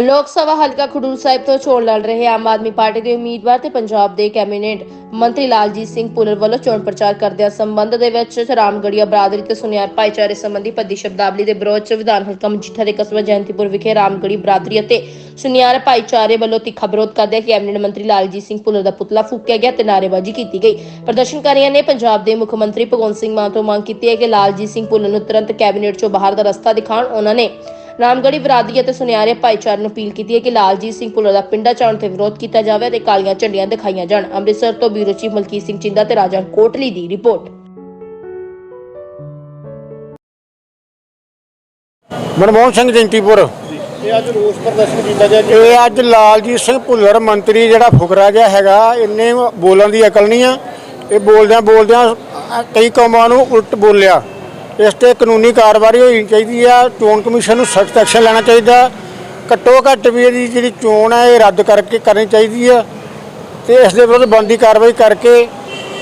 ਲੋਕ ਸਭਾ ਹਲਕਾ ਖਡੂਰ ਸਾਹਿਬ ਤੋਂ ਚੋਣ ਲੜ ਰਹੇ ਆਮ ਆਦਮੀ ਪਾਰਟੀ ਦੇ ਉਮੀਦਵਾਰ ਤੇ ਪੰਜਾਬ ਦੇ ਕੈਬਨਿਟ ਮੰਤਰੀ ਲਾਲਜੀਤ ਸਿੰਘ ਭੁੱਲਰ ਵੱਲੋਂ ਚੋਣ ਪ੍ਰਚਾਰ ਕਰਦਿਆਂ ਸੰਬੰਧ ਦੇ ਵਿੱਚ ਰਾਮਗੜੀਆ ਬਰਾਦਰੀ ਤੇ ਸੁਨਿਆਰ ਭਾਈਚਾਰੇ ਸੰਬੰਧੀ ਪੱਦੀ ਸ਼ਬਦਾਵਲੀ ਦੇ ਵਿਰੋਧ ਚ ਵਿਧਾਨ ਹਲਕਾ ਮਜੀਠਾ ਦੇ ਕਸਬਾ ਜੈਂਤੀਪੁਰ ਵਿਖੇ ਰਾਮਗੜੀ ਬਰਾਦਰੀ ਅਤੇ ਸੁਨਿਆਰ ਭਾਈਚਾਰੇ ਵੱਲੋਂ ਤਿੱਖਾ ਵਿਰੋਧ ਕਰਦਿਆਂ ਕੈਬਨਿਟ ਮੰਤਰੀ ਲਾਲਜੀਤ ਸਿੰਘ ਭੁੱਲਰ ਦਾ ਪੁਤਲਾ ਫੂਕਿਆ ਗਿਆ ਤੇ ਨਾਅਰੇਬਾਜ਼ੀ ਕੀਤੀ ਗਈ। ਪ੍ਰਦਰਸ਼ਨਕਾਰੀਆਂ ਨੇ ਪੰਜਾਬ ਦੇ ਮੁੱਖ ਮੰਤਰੀ ਭਗਵੰਤ ਸਿੰਘ ਮਾਨ ਤੋਂ ਮੰਗ ਕੀਤੀ ਹੈ ਕਿ ਲਾਲਜੀਤ ਸਿੰਘ ਭੁੱਲਰ ਨੂੰ ਤੁਰੰਤ ਕੈਬਨਿਟ ਚੋਂ ਬਾਹਰ ਦਾ ਰਸਤਾ ਦਿਖਾਉਣ। ਉਹਨਾਂ ਨੇ ਰਾਮਗੜੀ ਬਰਾਦਰੀ ਅਤੇ ਸੁਨਿਆਰੇ ਭਾਈਚਾਰੇ ਨੂੰ ਅਪੀਲ ਕੀਤੀ ਹੈ ਕਿ ਲਾਲਜੀਤ ਸਿੰਘ ਭੁੱਲਰ ਦਾ ਪਿੰਡਾ ਚਾਉਣ ਤੇ ਵਿਰੋਧ ਕੀਤਾ ਜਾਵੇ ਤੇ ਕਾਲੀਆਂ ਝੰਡੀਆਂ ਦਿਖਾਈਆਂ ਜਾਣ। ਅੰਮ੍ਰਿਤਸਰ ਤੋਂ ਬਿਊਰੋ ਚੀਫ ਮਲਕੀਤ ਸਿੰਘ ਚਿੰਦਾ ਤੇ ਰਾਜਾ ਕੋਟਲੀ ਦੀ ਰਿਪੋਰਟ। ਮਨਮੋਹਨ ਸਿੰਘ ਜੈਂਤੀਪੁਰ ਇਹ ਅੱਜ ਰੋਸ ਪ੍ਰਦਰਸ਼ਨ ਕੀਤਾ ਗਿਆ ਜੀ। ਇਹ ਅੱਜ ਲਾਲਜੀਤ ਸਿੰਘ ਭੁੱਲਰ ਮੰਤਰੀ ਜਿਹੜਾ ਫੁਕਰਾ ਜਿਹਾ ਹੈਗਾ ਇੰਨੇ ਬੋਲਣ ਦੀ ਅਕਲ ਨਹੀਂ ਆ। ਇਹ ਬੋਲਦਿਆਂ ਬੋਲਦਿਆਂ ਕਈ ਕੌਮਾਂ ਨੂੰ ਉਲਟ ਬੋਲਿਆ। ਇਸ ਤੇ ਕਾਨੂੰਨੀ ਕਾਰਵਾਈ ਹੋਣੀ ਚਾਹੀਦੀ ਆ, ਚੋਣ ਕਮਿਸ਼ਨ ਨੂੰ ਸਖਤ ਐਕਸ਼ਨ ਲੈਣਾ ਚਾਹੀਦਾ। ਘੱਟੋ ਘੱਟ ਵੀ ਇਹਦੀ ਜਿਹੜੀ ਚੋਣ ਹੈ ਇਹ ਰੱਦ ਕਰਕੇ ਕਰਨੀ ਚਾਹੀਦੀ ਆ। ਤੇ ਇਸ ਦੇ ਵਿਰੁੱਧ ਬੰਦੀ ਕਾਰਵਾਈ ਕਰਕੇ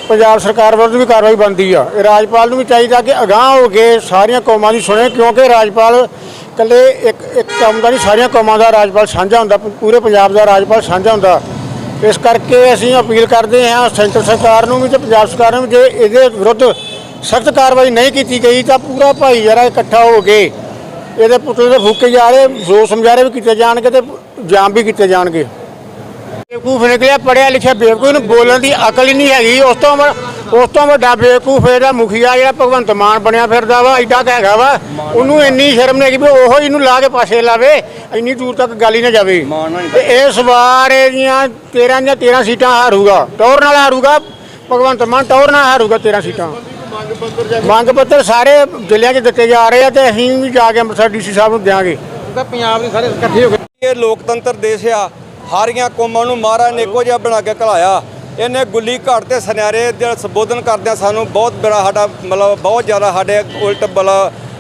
ਪੰਜਾਬ ਸਰਕਾਰ ਵਿਰੁੱਧ ਵੀ ਕਾਰਵਾਈ ਬੰਦੀ ਆ। ਇਹ ਰਾਜਪਾਲ ਨੂੰ ਵੀ ਚਾਹੀਦਾ ਕਿ ਅਗਾਹ ਹੋ ਕੇ ਸਾਰੀਆਂ ਕੌਮਾਂ ਦੀ ਸੁਣੇ, ਕਿਉਂਕਿ ਰਾਜਪਾਲ ਇਕੱਲੇ ਇੱਕ ਇੱਕ ਕੰਮ ਦਾ ਨਹੀਂ, ਸਾਰੀਆਂ ਕੌਮਾਂ ਦਾ ਰਾਜਪਾਲ ਸਾਂਝਾ ਹੁੰਦਾ ਪੂਰੇ ਪੰਜਾਬ ਦਾ ਰਾਜਪਾਲ ਸਾਂਝਾ ਹੁੰਦਾ। ਇਸ ਕਰਕੇ ਅਸੀਂ ਅਪੀਲ ਕਰਦੇ ਹਾਂ, ਸੈਂਟਰ ਸਰਕਾਰ ਨੂੰ ਵੀ ਤੇ ਪੰਜਾਬ ਸਰਕਾਰ ਨੂੰ ਵੀ, ਜੇ ਇਹਦੇ ਵਿਰੁੱਧ ਸਖਤ ਕਾਰਵਾਈ ਨਹੀਂ ਕੀਤੀ ਗਈ ਤਾਂ ਪੂਰਾ ਭਾਈਚਾਰਾ ਇਕੱਠਾ ਹੋ ਕੇ ਇਹਦੇ ਪੁਤਲੇ ਦੇ ਫੂਕੇ ਜਾ ਰਹੇ ਰੋਸ ਸਮਝਾਰੇ ਵੀ ਕੀਤੇ ਜਾਣਗੇ ਤੇ ਜਾਮ ਵੀ ਕੀਤੇ ਜਾਣਗੇ। ਬੇਵਕੂਫ ਨਿਕਲਿਆ ਪੜਿਆ ਲਿਖਿਆ ਬੇਵਕੂਫ ਨੂੰ ਬੋਲਣ ਦੀ ਅਕਲ ਹੀ ਨਹੀਂ ਹੈਗੀ। ਉਸ ਤੋਂ ਉਸ ਤੋਂ ਵੱਡਾ ਬੇਵਕੂਫ ਇਹਦਾ ਮੁਖੀਆ ਜਿਹੜਾ ਭਗਵੰਤ ਮਾਨ ਬਣਿਆ ਫਿਰਦਾ ਵਾ ਐਡਾ ਕੁ ਹੈਗਾ ਵਾ। ਉਹਨੂੰ ਇੰਨੀ ਸ਼ਰਮ ਨਹੀਂ ਵੀ ਉਹੋ ਇਹਨੂੰ ਲਾ ਕੇ ਪਾਸੇ ਲਾਵੇ ਇੰਨੀ ਦੂਰ ਤੱਕ ਗੱਲ ਹੀ ਨਾ ਜਾਵੇ। ਤੇ ਇਸ ਵਾਰ ਇਹਦੀਆਂ 13 ਜਾਂ 13 ਸੀਟਾਂ ਹਾਰੂਗਾ ਟੌਰ ਨਾਲ ਹਾਰੂਗਾ ਭਗਵੰਤ ਮਾਨ ਟੌਰ ਨਾਲ ਹਾਰੂਗਾ 13 ਸੀਟਾਂ। ਮੰਗ ਪੱਤਰ ਜਾ ਮੰਗ ਪੱਤਰ ਸਾਰੇ ਜ਼ਿਲ੍ਹਿਆਂ 'ਚ ਦਿੱਤੇ ਜਾ ਰਹੇ ਆ ਤੇ ਅਸੀਂ ਵੀ ਜਾ ਕੇ ਅੰਮ੍ਰਿਤਸਰ ਡੀਸੀ ਸਾਹਿਬ ਨੂੰ ਦਿਆਂਗੇ। ਤਾਂ ਪੰਜਾਬ ਦੇ ਸਾਰੇ ਇਕੱਠੇ ਹੋ ਗਏ। ਇਹ ਲੋਕਤੰਤਰ ਦੇਸ਼ ਆ ਹਾਰੀਆਂ ਕੌਮਾਂ ਨੂੰ ਮਹਾਰਾਜ ਨੇ ਇੱਕੋ ਜਿਹਾ ਬਣਾ ਕੇ ਘਲਾਇਆ। ਇਹਨੇ ਗੁੱਲੀ ਘਾਟ ਤੇ ਸੁਨਿਆਰੇ ਦੇ ਸੰਬੋਧਨ ਕਰਦਿਆਂ ਸਾਨੂੰ ਬਹੁਤ ਬੜਾ ਸਾਡਾ ਮਤਲਬ ਬਹੁਤ ਜ਼ਿਆਦਾ ਸਾਡੇ ਉਲਟ ਬਲ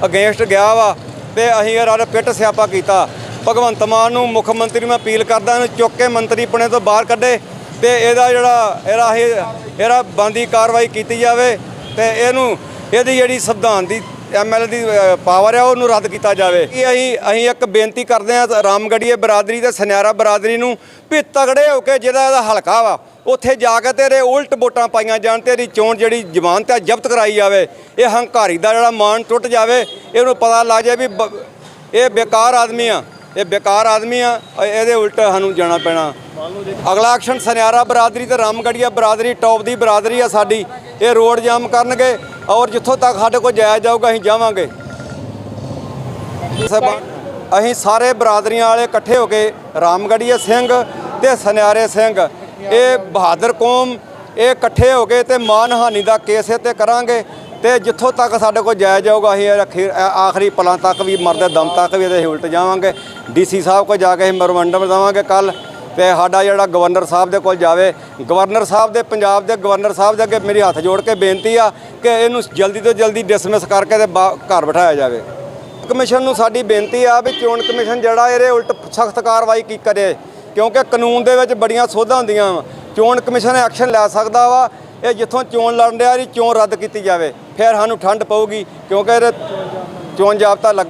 ਅਗੇਂਸਟ ਗਿਆ ਵਾ ਤੇ ਅਸੀਂ ਇਹਦਾ ਪਿੱਟ ਸਿਆਪਾ ਕੀਤਾ। ਭਗਵੰਤ ਮਾਨ ਨੂੰ ਮੁੱਖ ਮੰਤਰੀ ਨੂੰ ਅਪੀਲ ਕਰਦਾ ਇਹਨੂੰ ਚੁੱਕ ਕੇ ਮੰਤਰੀ ਪਣੇ ਤੋਂ ਬਾਹਰ ਕੱਢੇ ਤੇ ਇਹਦਾ ਜਿਹੜਾ ਇਹਦਾ ਇਹ ਇਹਦਾ ਬੰਦੀ ਕਾਰਵਾਈ ਕੀਤੀ ਜਾਵੇ। ਤੇ ਇਹਨੂੰ, ਇਹਦੀ ਜਿਹੜੀ ਸੰਵਿਧਾਨ ਦੀ ਐਮਐਲ ਦੀ ਪਾਵਰ ਹੈ ਉਹਨੂੰ ਰੱਦ ਕੀਤਾ ਜਾਵੇ। ਕਿ ਅਸੀਂ ਅਸੀਂ ਇੱਕ ਬੇਨਤੀ ਕਰਦੇ ਹਾਂ, ਰਾਮਗੜੀਏ ਬਰਾਦਰੀ ਤੇ ਸੁਨਿਆਰਾ ਬਰਾਦਰੀ ਨੂੰ ਵੀ ਤਗੜੇ ਹੋ ਕੇ ਜਿਹਦਾ ਇਹਦਾ ਹਲਕਾ ਵਾ, ਉੱਥੇ ਜਾ ਕੇ ਤੇਰੇ ਉਲਟ ਵੋਟਾਂ ਪਾਈਆਂ ਜਾਣ, ਤੇਰੀ ਚੋਣ ਜਿਹੜੀ ਜ਼ਮਾਨਤ ਹੈ ਜ਼ਬਤ ਕਰਾਈ ਜਾਵੇ। ਇਹ ਹੰਕਾਰੀ ਦਾ ਜਿਹੜਾ ਮਾਣ ਟੁੱਟ ਜਾਵੇ, ਇਹਨੂੰ ਪਤਾ ਲੱਗ ਜਾਵੇ ਵੀ ਬ- ਇਹ ਬੇਕਾਰ ਆਦਮੀ ਆ, ਇਹ ਬੇਕਾਰ ਆਦਮੀ ਆ, ਇਹਦੇ ਉਲਟ ਸਾਨੂੰ ਜਾਣਾ ਪੈਣਾ। ਅਗਲਾ ਐਕਸ਼ਨ ਸਨਿਆਰਾ ਬਰਾਦਰੀ ਤੇ ਰਾਮਗੜੀਆ ਬਰਾਦਰੀ ਟੌਪ ਦੀ ਬਰਾਦਰੀ ਆ ਸਾਡੀ। ਇਹ ਰੋਡ ਜਾਮ ਕਰਨਗੇ ਔਰ ਜਿੱਥੋਂ ਤੱਕ ਸਾਡੇ ਕੋਲ ਜਾਇਆ ਜਾਊਗਾ, ਅਸੀਂ ਜਾਵਾਂਗੇ। ਅਸੀਂ ਸਾਰੇ ਬਰਾਦਰੀਆਂ ਵਾਲੇ ਇਕੱਠੇ ਹੋ ਕੇ ਰਾਮਗੜੀਏ ਸਿੰਘ ਤੇ ਸੁਨਿਆਰੇ ਸਿੰਘ, ਇਹ ਬਹਾਦਰ ਕੌਮ, ਇਹ ਇਕੱਠੇ ਹੋ ਗਏ ਤੇ ਮਾਨਹਾਨੀ ਦਾ ਕੇਸ ਇਹ ਤੇ ਕਰਾਂਗੇ ਤੇ ਜਿੱਥੋਂ ਤੱਕ ਸਾਡੇ ਕੋਲ ਜਾਇਆ ਜਾਊਗਾ, ਅਸੀਂ ਇਹ ਆਖਰੀ ਪਲਾਂ ਤੱਕ ਵੀ, ਮਰਦੇ ਦਮ ਤੱਕ ਵੀ ਇਹਦੇ ਉਲਟ ਜਾਵਾਂਗੇ। ਡੀਸੀ ਸਾਹਿਬ ਕੋਲ ਜਾ ਕੇ ਅਸੀਂ ਮਰਮੰਡਮ ਦੇਵਾਂਗੇ ਕੱਲ ਤੇ ਸਾਡਾ ਜਿਹੜਾ ਗਵਰਨਰ ਸਾਹਿਬ ਦੇ ਕੋਲ ਜਾਵੇ, ਗਵਰਨਰ ਸਾਹਿਬ ਦੇ ਪੰਜਾਬ ਦੇ ਗਵਰਨਰ ਸਾਹਿਬ ਦੇ ਅੱਗੇ ਮੇਰੀ ਹੱਥ ਜੋੜ ਕੇ ਬੇਨਤੀ ਆ ਕਿ ਇਹਨੂੰ ਜਲਦੀ ਤੋਂ ਜਲਦੀ ਡਿਸਮਿਸ ਕਰਕੇ ਤੇ ਬਾ- ਘਰ ਬਿਠਾਇਆ ਜਾਵੇ। ਕਮਿਸ਼ਨ ਨੂੰ ਸਾਡੀ ਬੇਨਤੀ ਆ ਵੀ ਚੋਣ ਕਮਿਸ਼ਨ ਜਿਹੜਾ ਇਹਦੇ ਉਲਟ ਸਖਤ ਕਾਰਵਾਈ ਕੀ ਕਰੇ, ਕਿਉਂਕਿ ਕਾਨੂੰਨ ਦੇ ਵਿੱਚ ਬੜੀਆਂ ਸੋਧਾਂ ਹੁੰਦੀਆਂ ਵਾ। ਚੋਣ ਕਮਿਸ਼ਨ ਐਕਸ਼ਨ ਲੈ ਸਕਦਾ ਵਾ, ਇਹ ਜਿੱਥੋਂ ਚੋਣ ਲੜਨ ਡਿਆ ਇਹਦੀ ਚੋਣ ਰੱਦ ਕੀਤੀ ਜਾਵੇ, ਫਿਰ ਸਾਨੂੰ ਠੰਡ ਪਊਗੀ, ਕਿਉਂਕਿ ਇਹਦੇ ਚੋਣ ਜਾਬਤਾ ਲੱਗਾ